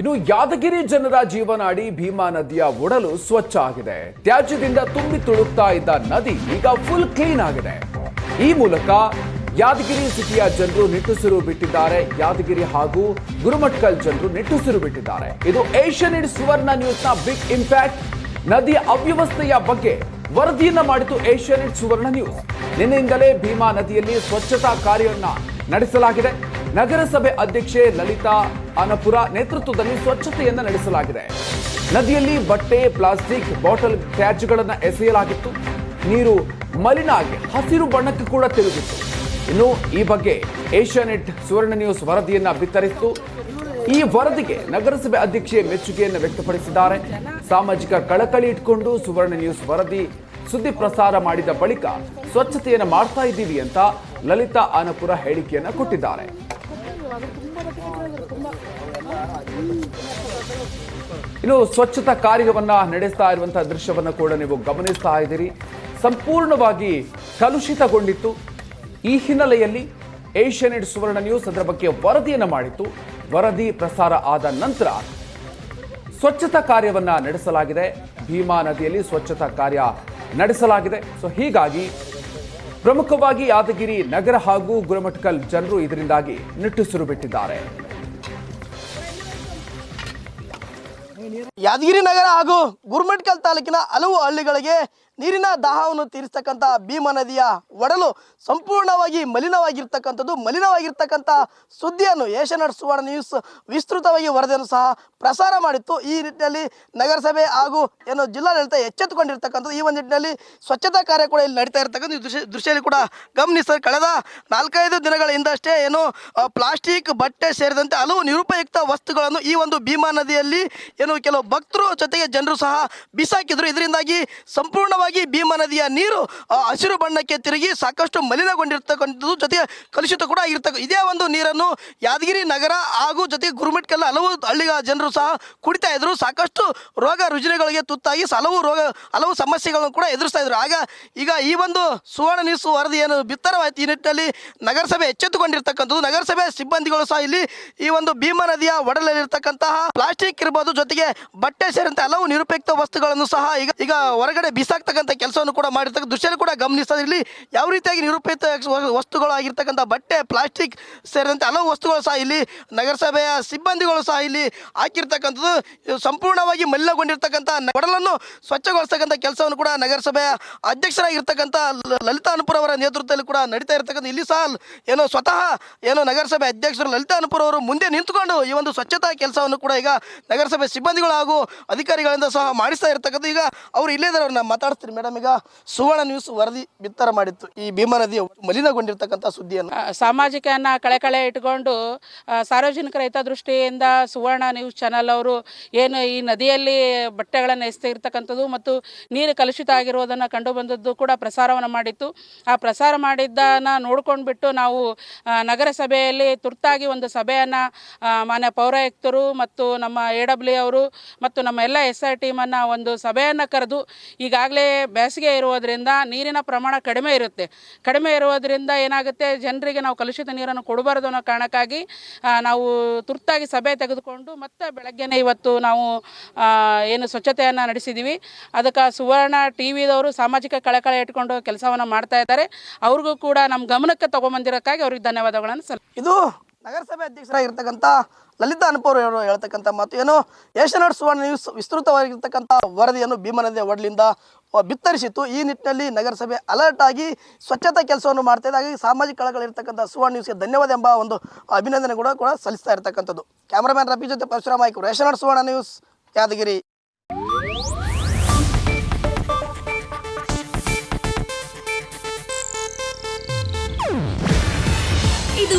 ಇನ್ನು ಯಾದಗಿರಿ ಜನರ ಜೀವನಾಡಿ ಭೀಮಾ ನದಿಯ ಒಡಲು ಸ್ವಚ್ಛ ಆಗಿದೆ. ತ್ಯಾಜ್ಯದಿಂದ ತುಂಬಿ ತುಳುಕ್ತಾ ಇದ್ದ ನದಿ ಈಗ ಫುಲ್ ಕ್ಲೀನ್ ಆಗಿದೆ. ಈ ಮೂಲಕ ಯಾದಗಿರಿ ಸಿಟಿಯ ಜನರು ನಿಟ್ಟುಸಿರು ಬಿಟ್ಟಿದ್ದಾರೆ. ಯಾದಗಿರಿ ಹಾಗೂ ಗುರುಮಟ್ಕಲ್ ಜನರು ನಿಟ್ಟುಸಿರು ಬಿಟ್ಟಿದ್ದಾರೆ. ಇದು ಏಷ್ಯನ್ ಇಡ್ ಸುವರ್ಣ ನ್ಯೂಸ್ನ ಬಿಗ್ ಇಂಪ್ಯಾಕ್ಟ್ ನದಿಯ ಅವ್ಯವಸ್ಥೆಯ ಬಗ್ಗೆ ವರದಿಯನ್ನ ಮಾಡಿತು ಏಷ್ಯನ್ ಇಡ್ ಸುವರ್ಣ ನ್ಯೂಸ್. ನಿನ್ನೆಯಿಂದಲೇ ಭೀಮಾ ನದಿಯಲ್ಲಿ ಸ್ವಚ್ಛತಾ ಕಾರ್ಯವನ್ನ ನಡೆಸಲಾಗಿದೆ. ನಗರಸಭೆ ಅಧ್ಯಕ್ಷೆ ಲಲಿತಾ ಅನಪುರ ನೇತೃತ್ವದಲ್ಲಿ ಸ್ವಚ್ಛತೆಯನ್ನ ನಡೆಸಲಾಗಿದೆ. ನದಿಯಲ್ಲಿ ಬಟ್ಟೆ, ಪ್ಲಾಸ್ಟಿಕ್, ಬಾಟಲ್ ತ್ಯಾಜ್ಯಗಳನ್ನು ಎಸೆಯಲಾಗಿತ್ತು. ನೀರು ಮಲಿನ ಆಗಿ ಹಸಿರು ಬಣ್ಣಕ್ಕೆ ಕೂಡ ತಿರುಗಿತ್ತು. ಇನ್ನು ಈ ಬಗ್ಗೆ ಏಷ್ಯಾನೆಟ್ ಸುವರ್ಣ ನ್ಯೂಸ್ ವರದಿಯನ್ನ ಬಿತ್ತರಿಸಿತು. ಈ ವರದಿಗೆ ನಗರಸಭೆ ಅಧ್ಯಕ್ಷೆ ಮೆಚ್ಚುಗೆಯನ್ನು ವ್ಯಕ್ತಪಡಿಸಿದ್ದಾರೆ. ಸಾಮಾಜಿಕ ಕಳಕಳಿ ಇಟ್ಕೊಂಡು ಸುವರ್ಣ ನ್ಯೂಸ್ ವರದಿ ಸುದ್ದಿ ಪ್ರಸಾರ ಮಾಡಿದ ಬಳಿಕ ಸ್ವಚ್ಛತೆಯನ್ನು ಮಾಡ್ತಾ ಇದ್ದೀವಿ ಅಂತ ಲಲಿತಾ ಆನಪುರ ಹೇಳಿಕೆಯನ್ನು ಕೊಟ್ಟಿದ್ದಾರೆ. ಇನ್ನು ಸ್ವಚ್ಛತಾ ಕಾರ್ಯವನ್ನ ನಡೆಸ್ತಾ ಇರುವಂತಹ ದೃಶ್ಯವನ್ನು ಕೂಡ ನೀವು ಗಮನಿಸ್ತಾ ಇದ್ದೀರಿ. ಸಂಪೂರ್ಣವಾಗಿ ಕಲುಷಿತಗೊಂಡಿತ್ತು. ಈ ಹಿನ್ನೆಲೆಯಲ್ಲಿ ಏಷ್ಯಾನೆಟ್ ಸುವರ್ಣ ನ್ಯೂಸ್ ಅದರ ಬಗ್ಗೆ ವರದಿಯನ್ನು ಮಾಡಿತ್ತು. ವರದಿ ಪ್ರಸಾರ ಆದ ನಂತರ ಸ್ವಚ್ಛತಾ ಕಾರ್ಯವನ್ನ ನಡೆಸಲಾಗಿದೆ. ಭೀಮಾ ನದಿಯಲ್ಲಿ ಸ್ವಚ್ಛತಾ ಕಾರ್ಯ ನಡೆಸಲಾಗಿದೆ. ಸೊ ಹೀಗಾಗಿ ಪ್ರಮುಖವಾಗಿ ಯಾದಗಿರಿ ನಗರ ಹಾಗೂ ಗುರುಮಟ್ಕಲ್ ಜನರು ಇದರಿಂದಾಗಿ ನಿಟ್ಟುಸಿರು ಬಿಟ್ಟಿದ್ದಾರೆ. ಯಾದಗಿರಿ ನಗರ ಹಾಗೂ ಗುರುಮಟ್ಕಲ್ ತಾಲೂಕಿನ ಹಲವು ಹಳ್ಳಿಗಳಿಗೆ ನೀರಿನ ದಾಹವನ್ನು ತೀರಿಸ್ತಕ್ಕಂಥ ಭೀಮ ನದಿಯ ಒಡಲು ಸಂಪೂರ್ಣವಾಗಿ ಮಲಿನವಾಗಿರ್ತಕ್ಕಂಥದ್ದು, ಮಲಿನವಾಗಿರ್ತಕ್ಕಂಥ ಸುದ್ದಿಯನ್ನು ಏಷ್ಯಾನೆಟ್ ಸುವರ್ಣ ನ್ಯೂಸ್ ವಿಸ್ತೃತವಾಗಿ ವರದಿಯನ್ನು ಸಹ ಪ್ರಸಾರ ಮಾಡಿತ್ತು. ಈ ನಿಟ್ಟಿನಲ್ಲಿ ನಗರಸಭೆ ಹಾಗೂ ಏನು ಜಿಲ್ಲಾಡಳಿತ ಎಚ್ಚೆತ್ತುಕೊಂಡಿರ್ತಕ್ಕಂಥದ್ದು. ಈ ಒಂದು ನಿಟ್ಟಿನಲ್ಲಿ ಸ್ವಚ್ಛತಾ ಕಾರ್ಯ ಕೂಡ ಇಲ್ಲಿ ನಡೀತಾ ಇರ್ತಕ್ಕಂಥ ದೃಶ್ಯ ದೃಶ್ಯದಲ್ಲಿ ಕೂಡ ಗಮನಿಸ್ತಾರೆ ಕಳೆದ ನಾಲ್ಕೈದು ದಿನಗಳ ಹಿಂದಷ್ಟೇ ಏನು ಪ್ಲಾಸ್ಟಿಕ್ ಬಟ್ಟೆ ಸೇರಿದಂತೆ ಹಲವು ನಿರುಪಯುಕ್ತ ವಸ್ತುಗಳನ್ನು ಈ ಒಂದು ಭೀಮಾ ನದಿಯಲ್ಲಿ ಏನು ಕೆಲವು ಭಕ್ತರು ಜೊತೆಗೆ ಜನರು ಸಹ ಬಿಸಾಕಿದ್ರು. ಇದರಿಂದಾಗಿ ಸಂಪೂರ್ಣವಾಗಿ ಭೀಮಾ ನದಿಯ ನೀರು ಹಸಿರು ಬಣ್ಣಕ್ಕೆ ತಿರುಗಿ ಸಾಕಷ್ಟು ಮಲಿನಗೊಂಡಿರ್ತಕ್ಕಂಥದ್ದು ಜೊತೆಗೆ ಕಲುಷಿತ ಕೂಡ ಆಗಿರ್ತಕ್ಕ, ಇದೇ ಒಂದು ನೀರನ್ನು ಯಾದಗಿರಿ ನಗರ ಹಾಗೂ ಜೊತೆಗೆ ಗುರುಮಿಟ್ಕಲ್ಲ ಹಲವು ಹಳ್ಳಿಗಳ ಜನರು ಸಹ ಕುಡಿತಾ ಇದ್ರು. ಸಾಕಷ್ಟು ರೋಗ ರುಜಿನಗಳಿಗೆ ತುತ್ತಾಗಿ ಹಲವು ರೋಗ, ಹಲವು ಸಮಸ್ಯೆಗಳನ್ನು ಕೂಡ ಎದುರಿಸ್ತಾ ಇದ್ರು. ಆಗ ಈಗ ಈ ಒಂದು ಸುವರ್ಣ ನೀರು ವರದಿ ಏನು ಬಿತ್ತರವಾಯಿತು? ಈ ನಿಟ್ಟಿನಲ್ಲಿ ನಗರಸಭೆ ಎಚ್ಚೆತ್ತುಕೊಂಡಿರ್ತಕ್ಕಂಥದ್ದು. ನಗರಸಭೆ ಸಿಬ್ಬಂದಿಗಳು ಸಹ ಇಲ್ಲಿ ಈ ಒಂದು ಭೀಮಾ ನದಿಯ ಒಡಲಲ್ಲಿರ್ತಕ್ಕಂತಹ ಪ್ಲಾಸ್ಟಿಕ್ ಇರ್ಬೋದು, ಜೊತೆಗೆ ಬಟ್ಟೆ ಸೇರಿದಂತೆ ಹಲವು ನಿರುಪಯುಕ್ತ ವಸ್ತುಗಳನ್ನು ಸಹ ಈಗ ಈಗ ಹೊರಗಡೆ ಬಿಸಾಕ್ತಕ್ಕಂಥ ಕೆಲಸವನ್ನು ಕೂಡ ಮಾಡಿರ್ತಕ್ಕ ದೃಶ್ಯ ಕೂಡ ಗಮನಿಸ್ತಾ ಇಲ್ಲಿ ಯಾವ ರೀತಿಯಾಗಿ ನಿರುಪಯುಕ್ತ ವಸ್ತುಗಳಾಗಿರ್ತಕ್ಕಂಥ ಬಟ್ಟೆ, ಪ್ಲಾಸ್ಟಿಕ್ ಸೇರಿದಂತೆ ಹಲವು ವಸ್ತುಗಳು ಸಹ ಇಲ್ಲಿ ನಗರಸಭೆಯ ಸಿಬ್ಬಂದಿಗಳು ಸಹ ಇಲ್ಲಿ ಹಾಕಿರ್ತಕ್ಕಂಥದ್ದು. ಸಂಪೂರ್ಣವಾಗಿ ಮಲಿನಗೊಂಡಿರ್ತಕ್ಕಂಥ ಕೊಡಲನ್ನು ಸ್ವಚ್ಛಗೊಳಿಸ್ತಕ್ಕಂಥ ಕೆಲಸವನ್ನು ಕೂಡ ನಗರಸಭೆಯ ಅಧ್ಯಕ್ಷರಾಗಿರ್ತಕ್ಕಂಥ ಲಲಿತಾ ಅನುಪುರ ಅವರ ನೇತೃತ್ವದಲ್ಲಿ ಕೂಡ ನಡೀತಾ ಇರ್ತಕ್ಕಂಥ ಇಲ್ಲಿ ಸಹ ಏನೋ ಸ್ವತಃ ಏನೋ ನಗರಸಭೆ ಅಧ್ಯಕ್ಷರು ಲಲಿತಾ ಅನುಪುರ ಅವರು ಮುಂದೆ ನಿಂತುಕೊಂಡು ಈ ಒಂದು ಸ್ವಚ್ಛತಾ ಕೆಲಸವನ್ನು ಕೂಡ ಈಗ ನಗರಸಭೆ ಸಿಬ್ಬಂದಿಗಳು ಹಾಗೂ ಅಧಿಕಾರಿಗಳಿಂದ ಸಹ ಮಾಡಿಸ್ತಾ ಇರ್ತಕ್ಕಂಥ ಈಗ ಅವರು ಇಲ್ಲೇ ಅವ್ರನ್ನ ಮಾತಾಡ್ತೀನಿ ಮೇಡಮ್ ಈಗ ಸುವರ್ಣ ನ್ಯೂಸ್ ವರದಿ ಬಿತ್ತರ ಮಾಡಿತ್ತು. ಈ ಭೀಮಾ ನದಿ ಮಲಿನಗೊಂಡಿರ್ತಕ್ಕಂಥ ಸುದ್ದಿಯನ್ನು. ಸಾಮಾಜಿಕವನ್ನು ಕಳೆಕಳೆ ಇಟ್ಕೊಂಡು ಸಾರ್ವಜನಿಕ ಸಾರ್ವಜನಿಕರ ಹಿತದೃಷ್ಟಿಯಿಂದ ಸುವರ್ಣ ನ್ಯೂಸ್ ಚಾನಲ್ ಅವರು ಏನು ಈ ನದಿಯಲ್ಲಿ ಬಟ್ಟೆಗಳನ್ನು ಎಸೆತಿರ್ತಕ್ಕಂಥದ್ದು ಮತ್ತು ನೀರು ಕಲುಷಿತ ಆಗಿರುವುದನ್ನು ಕಂಡು ಬಂದದ್ದು ಕೂಡ ಪ್ರಸಾರವನ್ನು ಮಾಡಿತ್ತು. ಆ ಪ್ರಸಾರ ಮಾಡಿದ್ದನ್ನು ನೋಡ್ಕೊಂಡ್ಬಿಟ್ಟು ನಾವು ನಗರಸಭೆಯಲ್ಲಿ ತುರ್ತಾಗಿ ಒಂದು ಸಭೆಯನ್ನು ಮಾನ್ಯ ಪೌರಾಯುಕ್ತರು ಮತ್ತು ನಮ್ಮ ಎ ಡಬ್ಲ್ಯೂ ಅವರು ಮತ್ತು ನಮ್ಮ ಎಲ್ಲ ಎಸ್ ಆರ್ ಟೀಮನ್ನು ಒಂದು ಸಭೆಯನ್ನು ಕರೆದು ಈಗಾಗಲೇ ಬೇಸಿಗೆ ಇರುವುದರಿಂದ ನೀರಿನ ಪ್ರಮಾಣ ಕಡಿಮೆ ಇರುತ್ತೆ. ಕಡಿಮೆ ಇರುವುದರಿಂದ ಏನಾಗುತ್ತೆ? ಜನರಿಗೆ ನಾವು ಕಲುಷಿತ ನೀರನ್ನು ಕೊಡಬಾರದು ಅನ್ನೋ ಕಾರಣಕ್ಕಾಗಿ ನಾವು ತುರ್ತಾಗಿ ಸಭೆ ತೆಗೆದುಕೊಂಡು ಮತ್ತೆ ಬೆಳಗ್ಗೆನೇ ಇವತ್ತು ನಾವು ಏನು ಸ್ವಚ್ಛತೆಯನ್ನು ನಡೆಸಿದ್ದೀವಿ ಅದಕ್ಕೆ ಸುವರ್ಣ ಟಿ ವಿದವರು ಸಾಮಾಜಿಕ ಕಳಕಳ ಇಟ್ಕೊಂಡು ಕೆಲಸವನ್ನು ಮಾಡ್ತಾ ಇದ್ದಾರೆ. ಅವ್ರಿಗೂ ಕೂಡ ನಮ್ಮ ಗಮನಕ್ಕೆ ತಗೊಂಬಂದಿರೋಕ್ಕಾಗಿ ಅವ್ರಿಗೆ ಧನ್ಯವಾದಗಳನ್ನು ಸಲ್ ಇದು ನಗರಸಭೆ ಅಧ್ಯಕ್ಷರಾಗಿರ್ತಕ್ಕಂಥ ಲಲಿತಾ ಅನುಪೌರ್ ಅವರು ಹೇಳ್ತಕ್ಕಂಥ ಮಾತು ಏನು ಏಷ್ಯಾನೆಟ್ ಸುವರ್ಣ ನ್ಯೂಸ್ ವಿಸ್ತೃತವಾಗಿರ್ತಕ್ಕಂಥ ವರದಿಯನ್ನು ಭೀಮನದಿಯ ಒಡಲಿಂದ ಬಿತ್ತರಿಸಿತ್ತು. ಈ ನಿಟ್ಟಿನಲ್ಲಿ ನಗರಸಭೆ ಅಲರ್ಟ್ ಆಗಿ ಸ್ವಚ್ಛತಾ ಕೆಲಸವನ್ನು ಮಾಡ್ತಾ ಇದೆ. ಹಾಗಾಗಿ ಸಾಮಾಜಿಕ ಕಳಗಳಿರ್ತಕ್ಕಂಥ ಸುವರ್ಣ ನ್ಯೂಸ್ಗೆ ಧನ್ಯವಾದ ಎಂಬ ಒಂದು ಅಭಿನಂದನೆ ಕೂಡ ಕೂಡ ಸಲ್ಲಿಸ್ತಾ ಇರ್ತಕ್ಕಂಥದ್ದು ಕ್ಯಾಮರಾಮ್ಯಾನ್ ರಫಿ ಜೊತೆ ಪರಶುರಾಮ ಆಯ್ಕೆ ಏಷ್ಯಾನೆಟ್ ಸುವರ್ಣ ನ್ಯೂಸ್, ಯಾದಗಿರಿ. ಇದು